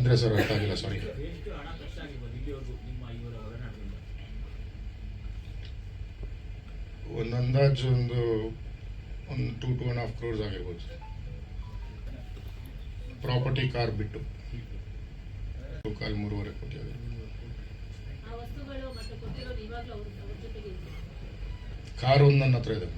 ಅಂದರೆ ಸರ್ ಅರ್ಥ ಆಗಿಲ್ಲ ಸಾರಿ ಒಂದು ಅಂದಾಜು ಒಂದು ಒಂದು two two and half crores ಆಗಿರ್ಬೋದು ಪ್ರಾಪರ್ಟಿ ಕಾರ್ ಬಿಟ್ಟು. ಕಾಲ್ ಮೂರುವರೆ ಕೋಟಿ ಆಗಿರ್ಬೋದು ಕಾರ್ ಒಂದು ನನ್ನ ಹತ್ರ ಇದೆ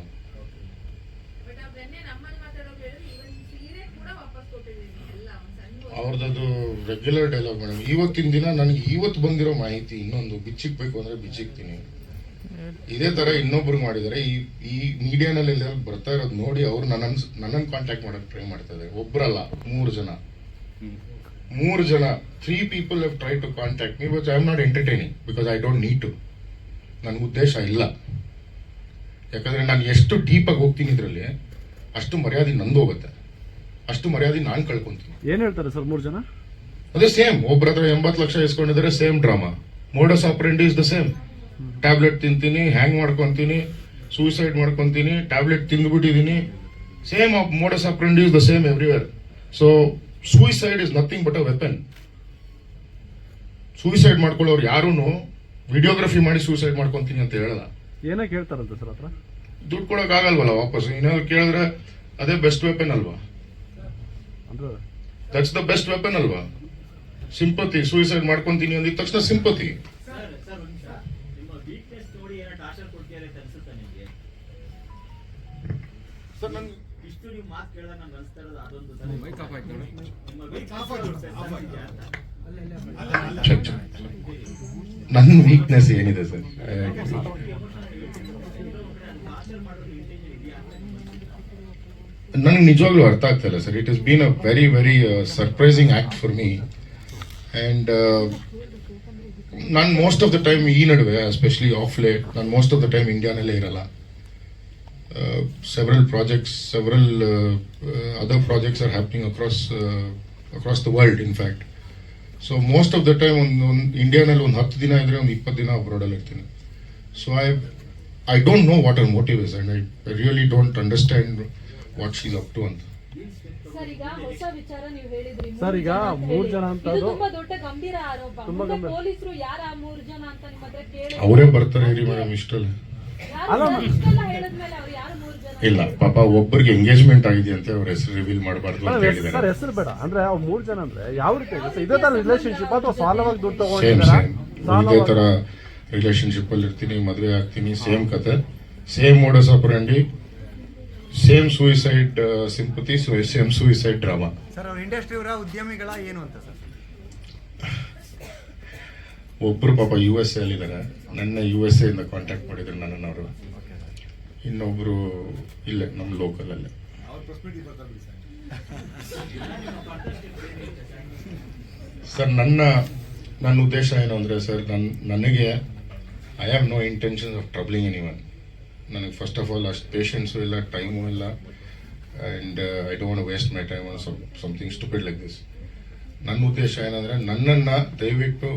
ಅವ್ರದ್ದು ರೆಗ್ಯುಲರ್ ಡೈಲಾಗ್ ಮೇಡಮ್. ಇವತ್ತಿನ ದಿನ ನನಗೆ ಇವತ್ತು ಬಂದಿರೋ ಮಾಹಿತಿ ಇನ್ನೊಂದು ಬಿಚ್ಚಿಕ್ಬೇಕು ಅಂದರೆ ಬಿಚ್ಚಿಕ್ತೀನಿ ಇದೇ ಥರ ಇನ್ನೊಬ್ರಿಗೆ ಮಾಡಿದ್ದಾರೆ ಈ ಈ ಮೀಡಿಯಾನಲ್ಲಿ ಬರ್ತಾ ಇರೋದು ನೋಡಿ ಅವ್ರು ನನ್ನ ನನ್ನನ್ನು ಕಾಂಟ್ಯಾಕ್ಟ್ ಮಾಡೋಕ್ಕೆ ಟ್ರೈ ಮಾಡ್ತಾ ಇದ್ದಾರೆ ಒಬ್ಬರಲ್ಲ ಮೂರು ಜನ. ಮೂರು ಜನ three people have try to contact me but I am not entertaining because I don't need to ನನ್ನ ಉದ್ದೇಶ ಇಲ್ಲ. ಯಾಕಂದರೆ ನಾನು ಎಷ್ಟು ಡೀಪಾಗಿ ಹೋಗ್ತೀನಿ ಇದರಲ್ಲಿ, ಅಷ್ಟು ಮರ್ಯಾದೆ ನಂದು ಹೋಗುತ್ತೆ. ಅಷ್ಟು ಮರ್ಯಾದೆ ನಾನು ಕಳ್ಕೊಂತೀನಿ. ಏನ್ ಹೇಳ್ತಾರೆ ಸರ್ ಮೂರು ಜನ? ಅದೇ ಸೇಮ್ ಒಬ್ಬರ ಹತ್ರ ಎಂಬತ್ತು ಲಕ್ಷ ಇಸ್ಕೊಂಡಿದ್ರೆ same drama modus operandi is the same tablet ತಿಂತೀನಿ ಹ್ಯಾಂಗ್ ಮಾಡ್ಕೊಂತೀನಿ ಸೂಸೈಡ್ ಮಾಡ್ಕೊಂತೀನಿ tablet ತಿಂದ್ಬಿಟ್ಟಿದ್ದೀನಿ same modus operandi is the same everywhere so suicide is nothing but a weapon suicide ಮಾಡ್ಕೊಳ್ಳೋರು ಯಾರೂ ವಿಡಿಯೋಗ್ರಫಿ ಮಾಡಿ ಸೂಸೈಡ್ ಮಾಡ್ಕೊಂತೀನಿ ಅಂತ ಹೇಳಲ್ಲ. ಏನಕ್ಕೆ ಹೇಳ್ತಾರಂತ ಸರ್ ಹತ್ರ? ದುಡ್ಡು ಕೊಡೋಕ್ಕಾಗಲ್ವಲ್ಲ ಆಗಲ್ವಲ್ಲ ವಾಪಸ್ ಏನಾದ್ರು ಕೇಳಿದ್ರೆ ಅದೇ ಬೆಸ್ಟ್ ವೆಪನ್ ಅಲ್ವಾ? ದಟ್ಸ್ ದ ಬೆಸ್ಟ್ ವೆಪನ್ ಅಲ್ವಾ? ಸಿಂಪತಿ ಸೂಯಿಸೈಡ್ ಮಾಡ್ಕೊಂತೀನಿ ಅಂದಿದ ತಕ್ಷಣ ಸಿಂಪತಿ ನನ್ನ ವೀಕ್ನೆಸ್ ಏನಿದೆ ಸರ್? ನನಗೆ ನಿಜವಾಗ್ಲೂ ಅರ್ಥ ಆಗ್ತಾ ಇಲ್ಲ sir. It is been a very very surprising act for me and ನಾನು ಮೋಸ್ಟ್ ಆಫ್ ದ ಟೈಮ್ ಈ ನಡುವೆ ಎಸ್ಪೆಷಲಿ ಆಫ್ ಲೇಟ್ ನಾನು ಮೋಸ್ಟ್ ಆಫ್ ದ ಟೈಮ್ ಇಂಡಿಯಾನಲ್ಲೇ ಇರಲ್ಲ. Several projects several other projects are happening across across the world in fact so most of the time ಒಂದು ಒಂದು ಇಂಡಿಯಾನಲ್ಲಿ ಒಂದು ಹತ್ತು ದಿನ ಇದ್ದರೆ ಒಂದು ಇಪ್ಪತ್ತು ದಿನ ಅಬ್ರಾಡಲ್ಲಿ ಇರ್ತೀನಿ. So I I don't know what are motive is and I really don't understand what she's up to ಅಂತ. ಸರ್ ಈಗ ಹೊಸ ವಿಚಾರ ನೀವು ಹೇಳಿದ್ರಿ. ಸರ್, ಈಗ ಮೂರ್ ಜನ ಅಂತ ಅದು- ತುಂಬಾ ದೊಡ್ಡ ಗಂಭೀರ ಆರೋಪ. ತುಂಬಾ ಮುಂದೆ ಗಂಭೀರ. ಪೊಲೀಸರು ಯಾರ ಆ ಮೂರು ಜನ ಅಂತ ನಿಮ್ಮ ಕೇಳಿ. ಅವರೇ ಬರ್ತಾರೆ ಹೇಳಿ ಮೇಡಮ್ ಇಷ್ಟಲ್ಲ. ಯಾರು ಸರ್ ಇಷ್ಟೆಲ್ಲ ಯಾರು ಮೂರು ಜನ? ಇಲ್ಲ ಪಾಪ ಒಬ್ಬರಿಗೆ ಎಂಗೇಜ್ಮೆಂಟ್ ಆಗಿದೆ ಅಂತ ಅವ್ರ ಹೆಸರು ರಿವೀಲ್ ಮಾಡಬಾರ್ದು ಅಂತ ಸರ್ ಹೇಳಿದ್ದಾರೆ. ಹೆಸರು ಬೇಡ. ಅಂದ್ರೆ ಅವ್ರು ಮೂರು ಜನ ಅಂದ್ರೆ ಯಾವ ರೀತಿ ಇದೆ? ಸರ್? ತರ ರಿಲೇಶನ್ಶಿಪ್ ಅಥವಾ ಸಾಲವಾಗಿ ದುಡ್ಡು ತಗೊಂಡಿದ್ದಾರೆ? ಇದೇ ತರ ರಿಲೇಶನ್ಶಿಪ್ ಅಲ್ಲಿ ಇರ್ತೀನಿ ಮದುವೆ ಆಗ್ತೀನಿ ಸೇಮ್ ಕತೆ. Same modus operandi same suicide sympathy same suicide drama sir ಅವ್ರ ಇಂಡಸ್ಟ್ರಿ ಅವರ ಉದ್ಯಮಿಗಳ ಏನು ಅಂತ ಸರ್? ಒಬ್ಬರು ಪಾಪ ಯು ಎಸ್ ಎಲ್ಲಿ ಇದ್ದಾರೆ ನನ್ನ ಯು ಎಸ್ ಎ ಇಂದ ಕಾಂಟ್ಯಾಕ್ಟ್ ಮಾಡಿದ್ರು ನನ್ನನ್ನು ಅವರು. ಇನ್ನೊಬ್ಬರು ಇಲ್ಲೇ ನಮ್ಮ ಲೋಕಲ್ ಅಲ್ಲೇ. ಸರ್? ನನ್ನ ನನ್ನ ಉದ್ದೇಶ ಏನು ಅಂದರೆ ಸರ್ ನನ್ನ ನನಗೆ I have no intention of troubling any one ನನಗೆ ಫಸ್ಟ್ ಆಫ್ ಆಲ್ ಅಷ್ಟು ಪೇಷನ್ಸು ಇಲ್ಲ ಟೈಮು ಇಲ್ಲ. And I don't waste my time on some something stupid like this ನನ್ನ ಉದ್ದೇಶ ಏನಂದರೆ, ನನ್ನನ್ನು ದಯವಿಟ್ಟು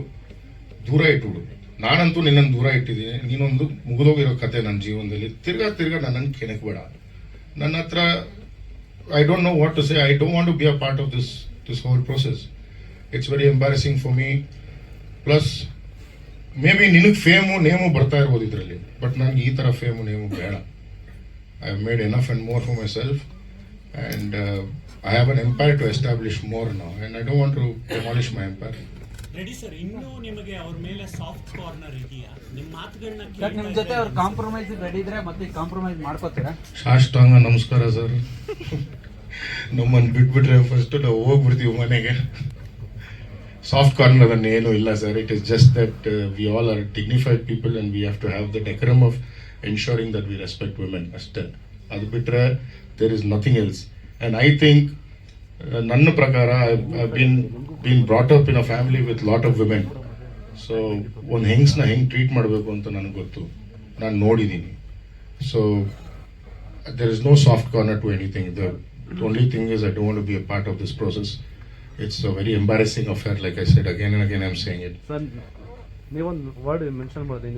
ದೂರ ಇಟ್ಬಿಡು ನಾನಂತೂ ನಿನ್ನನ್ನು ದೂರ ಇಟ್ಟಿದ್ದೀನಿ. ನೀನೊಂದು ಮುಗಿದೋಗಿರೋ ಕತೆ ನನ್ನ ಜೀವನದಲ್ಲಿ. ತಿರ್ಗಾ ತಿರ್ಗಾ ನನ್ನನ್ನು ಕೆಣಕ್ಬೇಡ. ನನ್ನ ಹತ್ರ I don't know what to say I don't want to be a part of this this whole process it's very embarrassing for me plus maybe ನಿನಗೆ ಫೇಮು ನೇಮು ಬರ್ತಾ ಇರ್ಬೋದು ಇದರಲ್ಲಿ. ಬಟ್ ನನಗೆ ಈ ಥರ ಫೇಮು ನೇಮು ಬೇಡ. I have made enough and more for myself and I have an empire to establish more now and I don't want to demolish my empire ready sir ಇನ್ನೂ ನಿಮಗೆ ಅವ್ರ ಮೇಲೆ ಸಾಫ್ಟ್ ಕಾರ್ನರ್ ಇದೆಯಾ? ನಿಮ್ಮ ಮಾತುಗಳನ್ನ sir ನಿಮ್ಮ ಜೊತೆ ಅವ್ರು ಕಾಂಪ್ರಮೈಸ್ ರೆಡಿ ಇದ್ರೆ ಮತ್ತೆ ಕಾಂಪ್ರಮೈಸ್ ಮಾಡ್ಕೋತೀರಾ? ಸಾಷ್ಟಾಂಗ ನಮಸ್ಕಾರ ಸರ್ ನಮ್ಮನ್ನು ಬಿಟ್ಬಿಟ್ರೆ ಫಸ್ಟ್ ನಾವು ಹೋಗ್ಬಿಡ್ತೀವಿ ಮನೆಗೆ. ಸಾಫ್ಟ್ ಕಾರ್ನರ್ ಅದನ್ನು ಏನೂ ಇಲ್ಲ sir it is just that we all are dignified people and we have to have the decorum of ensuring that we respect women ಅಷ್ಟೇ ಅದು ಬಿಟ್ಟರೆ there is nothing else and I think ನನ್ನ ಪ್ರಕಾರ been been brought up in a family with lot of women so ಒಂದು ಹೆಂಗ್ಸ್ನ ಹೆಂಗೆ treat ಮಾಡಬೇಕು ಅಂತ ನನಗೆ ಗೊತ್ತು ನಾನು ನೋಡಿದ್ದೀನಿ so there is no soft corner to anything the only thing is I don't be a part of this process. It's a very embarrassing affair, like I said again and again. I'm saying it. Sir ನೀವೊಂದು word mention ಮಾಡಿದೆ